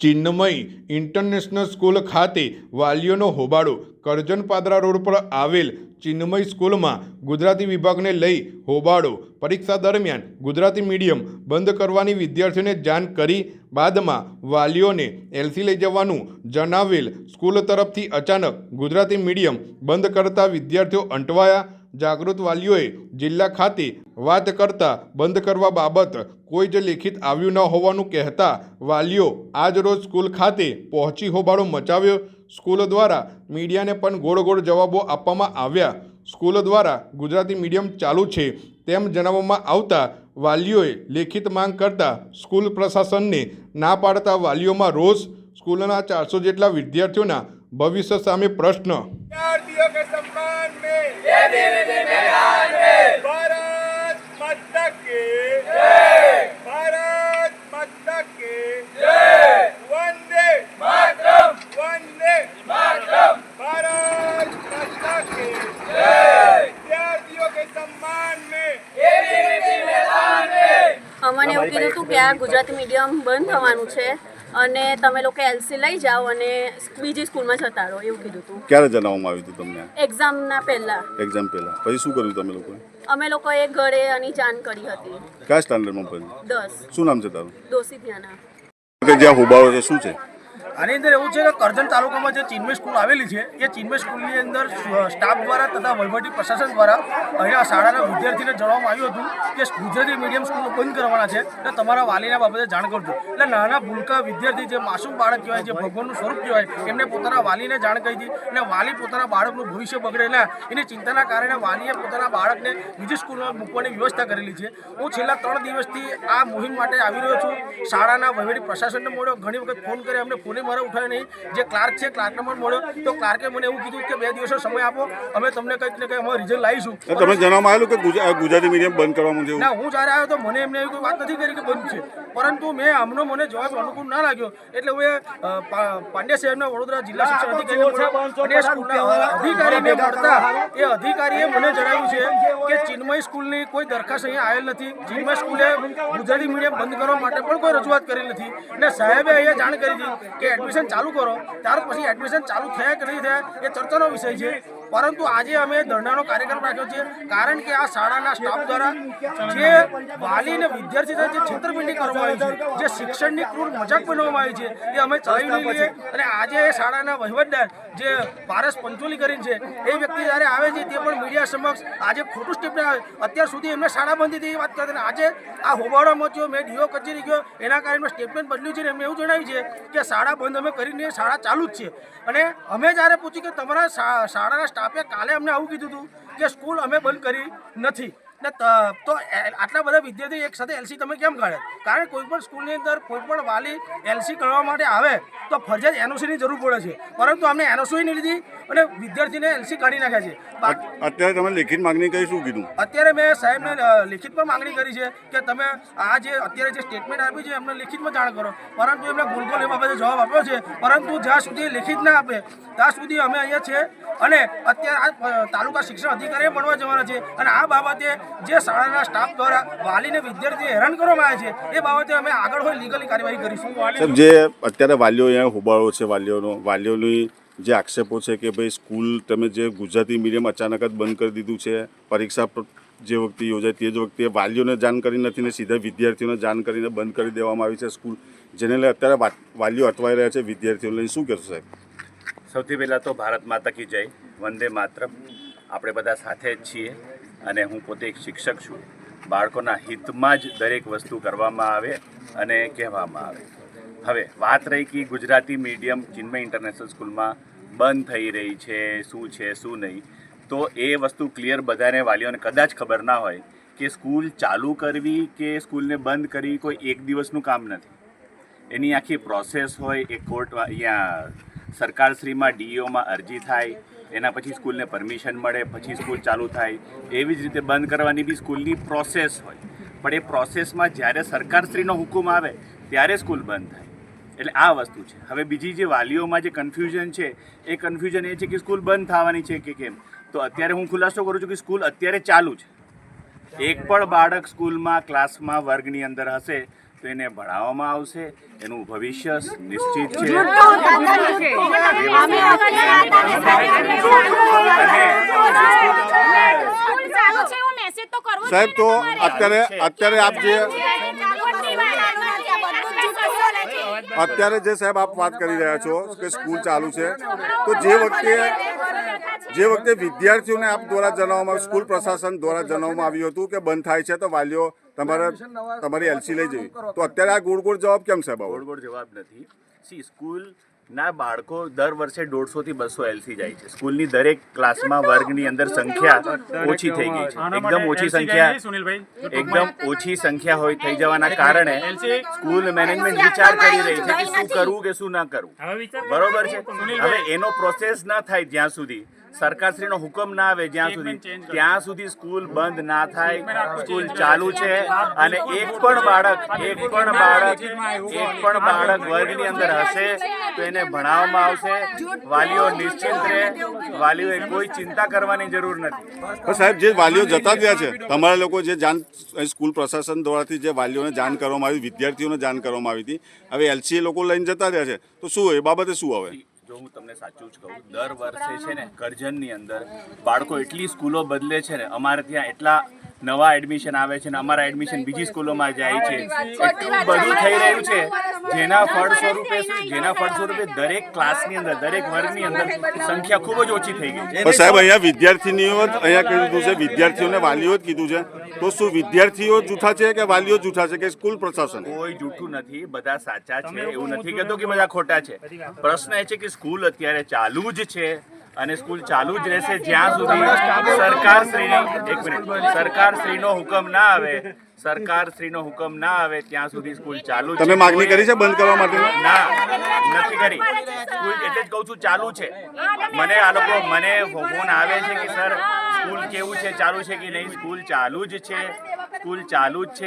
Chinmay international school ખાતે વાલીઓનો હોબાળો. Karjan road પર આવેલ ચિન્મય સ્કૂલમાં ગુજરાતી વિભાગને લઈ હોબાળો. પરીક્ષા દરમિયાન ગુજરાતી મીડિયમ બંધ કરવાની વિદ્યાર્થીઓને જાણ કરી, બાદમાં વાલીઓને એલસી લઈ જવાનું જણાવેલ. સ્કૂલ તરફથી અચાનક ગુજરાતી મીડિયમ બંધ કરતા વિદ્યાર્થીઓ અંટવાયા. જાગૃત વાલીઓએ જિલ્લા ખાતે વાત કરતા બંધ કરવા બાબત કોઈ જ લેખિત આવ્યું ન હોવાનું કહેતા વાલીઓ આજ રોજ સ્કૂલ ખાતે પહોંચી હોબાળો મચાવ્યો. સ્કૂલ દ્વારા મીડિયાને પણ ગોળ ગોળ જવાબો આપવામાં આવ્યા. સ્કૂલ દ્વારા ગુજરાતી મીડિયમ ચાલુ છે તેમ જણાવવામાં આવતા વાલીઓએ લેખિત માંગ કરતા સ્કૂલ પ્રશાસનને ના પાડતા વાલીઓમાં રોષ. સ્કૂલના ચારસો જેટલા વિદ્યાર્થીઓના ભવિષ્ય સામે પ્રશ્ન. અમને એવું કીધું હતું કે આ ગુજરાતી મીડિયમ બંધ થવાનું છે. અને તમે લોકો એલસી લઈ જાઓ અને બીજી સ્કૂલમાં જતા રહો એવું કીધું હતું ક્યારે જણાવવામાં આવ્યું હતું તમને? એક્ઝામના પહેલાં. એક્ઝામ પહેલાં. પછી શું કર્યું તમે લોકોએ? અમે લોકોએ ઘરે આની જાણ કરી હતી. કયા સ્ટાન્ડર્ડમાં ભણ્યું? દસ. શું નામ છે તારું? દોષી થયાના જ્યાં હોબાળો છે શું છે? આની અંદર એવું છે કે કરજણ તાલુકામાં જે ચિન્મય સ્કૂલ આવેલી છે, એ ચિન્મય સ્કૂલની અંદર સ્ટાફ દ્વારા તથા વહીવટી પ્રશાસન દ્વારા અહીંયા શાળાના વિદ્યાર્થીને જણાવવામાં આવ્યું હતું કે ગુજરાતી મીડિયમ સ્કૂલો બંધ કરવાના છે, એટલે તમારા વાલીના બાબતે જાણ કરજો. એટલે નાના ભૂલકા વિદ્યાર્થી, જે માસૂમ બાળક કહેવાય, જે ભગવાનનું સ્વરૂપ કહેવાય, એમને પોતાના વાલીને જાણ કરી હતી અને વાલી પોતાના બાળકનું ભવિષ્ય બગડે. ના એની ચિંતાના કારણે વાલીએ પોતાના બાળકને બીજી સ્કૂલમાં મૂકવાની વ્યવસ્થા કરેલી છે. હું છેલ્લા ત્રણ દિવસથી આ મુહિમ માટે આવી રહ્યો છું. શાળાના વહીવટી પ્રશાસનને મળ્યો ઘણી વખત ફોન કરે અમને ફોને મારે ઉઠાયો નહીં. જે ક્લાર્ક છે ક્લાર્કને પણ મળ્યો. તો ક્લાર્કે મને એવું કીધું કે બે દિવસનો સમય આપો. અમે તમને કંઈક ને કંઈક અમે રિઝલ્ટ લાવીશું. તમે જણાવવામાં આવેલું કે ગુજરાતી મીડિયમ બંધ કરવામાં છે ના હું જ્યારે આવ્યો તો મને એમને એવી કોઈ વાત નથી કરી કે બંધ છે. પરંતુ મેં આમનો મને જવાબ અનુકૂળ ના લાગ્યો. એટલે હું પાંડ્યા સાહેબના વડોદરા જિલ્લા શિક્ષણ અધિકારી સ્કૂલના અધિકારીને મળતા એ અધિકારીએ મને જણાવ્યું છે કે ચિન્મય સ્કૂલની કોઈ દરખાસ્ત અહીંયા આવેલ નથી. ચિન્મય સ્કૂલે ગુજરાતી મીડિયમ બંધ કરવા માટે પણ કોઈ રજૂઆત કરી નથી. અને સાહેબે અહીંયા જાણ કરી હતી કે એડમિશન ચાલુ કરો. ત્યાર પછી એડમિશન ચાલુ થયા કે નહીં થયા એ ચર્ચાનો વિષય છે. પરંતુ આજે અમે ધરણાનો કાર્યક્રમ રાખ્યો છે, કારણ કે આ શાળાના સ્ટાફ દ્વારા જે વાલી અને વિદ્યાર્થી સાથે જે છેતરપિંડી કરવામાં આવી છે, જે શિક્ષણની ક્રૂર મજાક બનાવવામાં આવી છે, એ અમે ચલાવી નહીં લઈએ. અને આજે એ શાળાના વહીવટદાર જે પારસ પંચોલી કરીને છે, એ વ્યક્તિ જ્યારે આવે છે, તે પણ મીડિયા સમક્ષ આજે ખોટું સ્ટેટમેન્ટ આવે. અત્યાર સુધી એમને શાળા બંધ હતી, એ વાત કરતા આજે આ હોબાળો મચ્યો, મેં ડીઓ કચેરી ગયો, એના કારણે સ્ટેટમેન્ટ બદલ્યું છે ને એમને એવું જણાવ્યું છે કે શાળા બંધ અમે કરીને શાળા ચાલુ જ છે. અને અમે જ્યારે પૂછ્યું કે તમારા શાળાના સ્ટાફે કાલે અમને આવું કીધું હતું કે સ્કૂલ અમે બંધ કરી નથી. ને ત- આટલા બધા વિદ્યાર્થી એક સાથે એલસી તમે કેમ કાઢે? કારણ કે કોઈ પણ સ્કૂલની અંદર કોઈ પણ વાલી એલસી કરવા માટે આવે તો ફરજિયાત એનઓસીની જરૂર પડે છે. પરંતુ અમને એનઓસી નહીં લીધી અને વિદ્યાર્થીને એલસી કાઢી નાખ્યા છે. અત્યારે તમે લેખિત માંગણી કરી શું કીધું? અત્યારે મેં સાહેબને લેખિત પણ માંગણી કરી છે કે તમે આ જે અત્યારે જે સ્ટેટમેન્ટ આપ્યું છે એમને લેખિતમાં જાણ કરો. પરંતુ એમને ગુલગોલ એ બાબતે જવાબ આપ્યો છે. પરંતુ જ્યાં સુધી લેખિત ના આપે ત્યાં સુધી અમે અહીંયા છે અને અત્યારે આ તાલુકા શિક્ષણ અધિકારીએ મળવા જવાના છે. અને આ બાબતે જે શાળાના સ્ટાફ દ્વારા વાલીને વિદ્યાર્થીને હેરાન કરવામાં આવે છે એ બાબતે અમે આગળ હોય લીગલી કાર્યવાહી કરીશું. સાહેબ જે અત્યારે વાલીઓ અહીંયા હોબાળો છે વાલીઓનો વાલીઓની જે આક્ષેપો છે કે ભાઈ સ્કૂલ તમે જે ગુજરાતી મીડિયમ અચાનક જ બંધ કરી દીધું છે પરીક્ષા જે વખતે યોજાય તે જ વખતે વાલીઓને જાણ કરી નથી ને સીધા વિદ્યાર્થીઓને જાણ કરીને બંધ કરી દેવામાં આવી છે સ્કૂલ. જેને લઈ અત્યારે વાલીઓ અટવાઈ રહ્યા છે વિદ્યાર્થીઓને લઈને શું કહેશો સાહેબ? સૌથી પહેલાં તો ભારત માતા કી જય વંદે માતરમ. આપણે બધા સાથે જ છીએ. અને હું પોતે એક શિક્ષક છું. બાળકોના હિતમાં જ દરેક વસ્તુ કરવામાં આવે અને કહેવામાં આવે. હવે, વાત રહી કે ગુજરાતી મીડિયમ ચિન્મય ઇન્ટરનેશનલ સ્કૂલમાં બંધ થઈ રહી છે, શું છે, શું નહીં. તો એ વસ્તુ ક્લિયર બધાને વાલીઓને કદાચ ખબર ના હોય કે સ્કૂલ ચાલુ કરવી કે સ્કૂલને બંધ કરવી કોઈ એક દિવસનું કામ નથી. એની આખી પ્રોસેસ હોય એ કોર્ટ અહીંયા સરકારશ્રીમાં ડીઈઓમાં અરજી થાય, એના પછી સ્કૂલને પરમિશન મળે, પછી સ્કૂલ ચાલુ થાય, એવી જ રીતે બંધ કરવાની બી સ્કૂલની પ્રોસેસ હોય. પણ એ પ્રોસેસમાં જ્યારે સરકારશ્રીનો હુકમ આવે, ત્યારે સ્કૂલ બંધ થાય. એટલે આ વસ્તુ છે. હવે બીજી જે વાલીઓમાં જે કન્ફ્યુઝન છે, એ કન્ફ્યુઝન એ છે કે સ્કૂલ બંધ થવાની છે કે કેમ? તો અત્યારે હું ખુલાસો કરું છું કે સ્કૂલ અત્યારે ચાલુ છે. એક પણ બાળક સ્કૂલમાં, ક્લાસમાં, વર્ગની અંદર હશે તો એને ભણાવવામાં આવશે એનું ભવિષ્ય નિશ્ચિત છે. સાહેબ તો અત્યારે અત્યારે આપ જે અત્યારે જે સાહેબ આપ વાત કરી રહ્યા છો કે સ્કૂલ ચાલુ છે તો જે વખતે જે વખતે વિદ્યાર્થીઓને આપ દ્વારા જણાવવામાં સ્કૂલ પ્રશાસન દ્વારા જણાવવામાં આવ્યું હતું કે બંધ થાય છે તો વાલીઓ તમારે તમારી એલસી લઈ જવી તો અત્યારે આ ગોળ ગોળ જવાબ કેમ સાહેબ ગોળ ગોળ જવાબ નથી. સી સ્કૂલ ના બાળકો દર વર્ષે દોઢસો થી બસો એલસી જાય છે. સ્કૂલની દરેક ક્લાસમાં વર્ગની અંદર સંખ્યા ઓછી થઈ ગઈ છે. એકદમ ઓછી સંખ્યા એકદમ ઓછી સંખ્યા હોય થઈ જવાના કારણે સ્કૂલ મેનેજમેન્ટ વિચાર કરી રહી છે કે શું કરવું કે શું ના કરવું. બરોબર છે? હવે એનો પ્રોસેસ ના થાય જ્યાં સુધી. સરકારશ્રીનો હુકમ ના આવે જ્યાં સુધી. ત્યાં સુધી સ્કૂલ બંધ ના થાય. સ્કૂલ ચાલુ છે અને એક પણ બાળક એક પણ બાળક એક પણ બાળક વર્ગની અંદર હશે તો એને ભણાવવામાં આવશે. વાલીઓ નિશ્ચિંત રહે. વાલીઓએ કોઈ ચિંતા કરવાની જરૂર નથી. સાહેબ જે વાલીઓ જતા ગયા છે તમારા લોકો જે જાણ સ્કૂલ પ્રશાસન દ્વારાથી જે વાલીઓને જાણ કરવામાં આવી વિદ્યાર્થીઓને જાણ કરવામાં આવી હતી હવે એલસી લોકો લઈને જતા રહ્યા છે. તો શું એ બાબતે શું હવે જો હું તમને સાચું જ કહું. દર વર્ષે છે ને કરજણની અંદર બાળકો એટલી સ્કૂલો બદલે છે ને અમારે ત્યાં એટલા નવા એડમિશન આવે છે ને અમારા એડમિશન બીજી સ્કૂલોમાં જાય છે. એટલું બધું થઈ રહ્યું છે. જેના ફળ સ્વરૂપે જેના ફળ સ્વરૂપે દરેક ક્લાસની અંદર દરેક વર્ગની અંદર સંખ્યા ખૂબ જ ઓછી થઈ ગઈ છે. સાહેબ અહીંયા વિદ્યાર્થીનીઓ અહીંયા કીધું છે વિદ્યાર્થીઓને વાલીઓ જ કીધું છે. તો શું વિદ્યાર્થીઓ જૂઠા છે કે વાલીઓ જૂઠા છે કે સ્કૂલ પ્રશાસન કોઈ જૂઠું નથી બધા સાચા છે. એવું નથી કહેતો કે બધા ખોટા છે. પ્રશ્ન એ છે કે સ્કૂલ અત્યારે ચાલુ જ છે. અને સ્કૂલ ચાલુ જ રહેશે જ્યાં સુધી સરકાર શ્રીની એક મિનિટ સરકાર શ્રીનો હુકમ ના આવે સરકાર શ્રીનો હુકમ ના આવે ત્યાં સુધી સ્કૂલ ચાલુ તમે માગણી કરી છે બંધ કરવા માટે? ના નથી કરી. સ્કૂલ એટલે જ કહું છું ચાલુ છે. મને આ લોકો મને ફોન આવે છે કે સર સ્કૂલ કેવું છે ચાલુ છે કે નહીં? સ્કૂલ ચાલુ જ છે. સ્કૂલ ચાલુ જ છે.